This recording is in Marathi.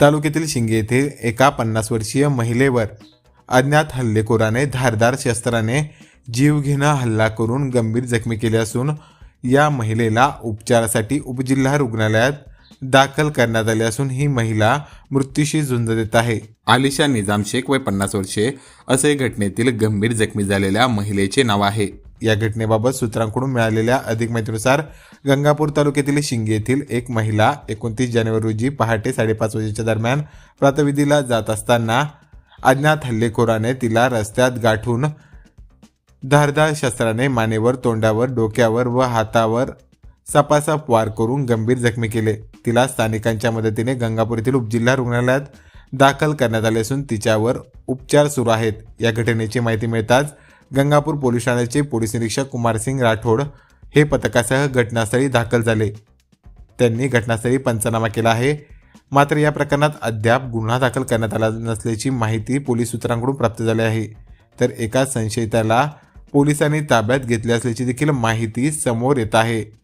तालुक्यातील शिंगे येथे एका पन्नास वर्षीय महिलेवर अज्ञात हल्लेखोराने धारदार शस्त्राने जीवघेणा हल्ला करून गंभीर जखमी केले असून या महिलेला उपचारासाठी उपजिल्हा रुग्णालयात दाखल करण्यात आले असून ही महिला मृत्यूशी झुंज देत आहे. आलिशा निजाम शेख वय पन्नास वर्षे असे घटनेतील गंभीर जखमी झालेल्या महिलेचे नाव आहे. या घटनेबाबत सूत्रांकडून मिळालेल्या अधिक माहितीनुसार गंगापूर तालुक्यातील शिंगे येथील एक महिला एकोणतीस जानेवारी रोजी पहाटे साडेपाच वाजेच्या दरम्यान प्रातविधीला जात असताना अज्ञात हल्लेखोराने तिला रस्त्यात गाठून धारदार शस्त्राने मानेवर तोंडावर डोक्यावर व हातावर सपासप वार करून गंभीर जखमी केले. तिला स्थानिकांच्या मदतीने गंगापूर येथील उपजिल्हा रुग्णालयात दाखल करण्यात आले असून तिच्यावर उपचार सुरू आहेत. या घटनेची माहिती मिळताच गंगापूर पोलीस ठाण्याचे पोलीस निरीक्षक कुमारसिंग राठोड हे पथकासह घटनास्थळी दाखल झाले. त्यांनी घटनास्थळी पंचनामा केला आहे. मात्र या प्रकरणात अद्याप गुन्हा दाखल करण्यात आला नसल्याची माहिती पोलीस सूत्रांकडून प्राप्त झाली आहे. तर एका संशयिताला पोलिसांनी ताब्यात घेतले असल्याची देखील माहिती समोर येत आहे.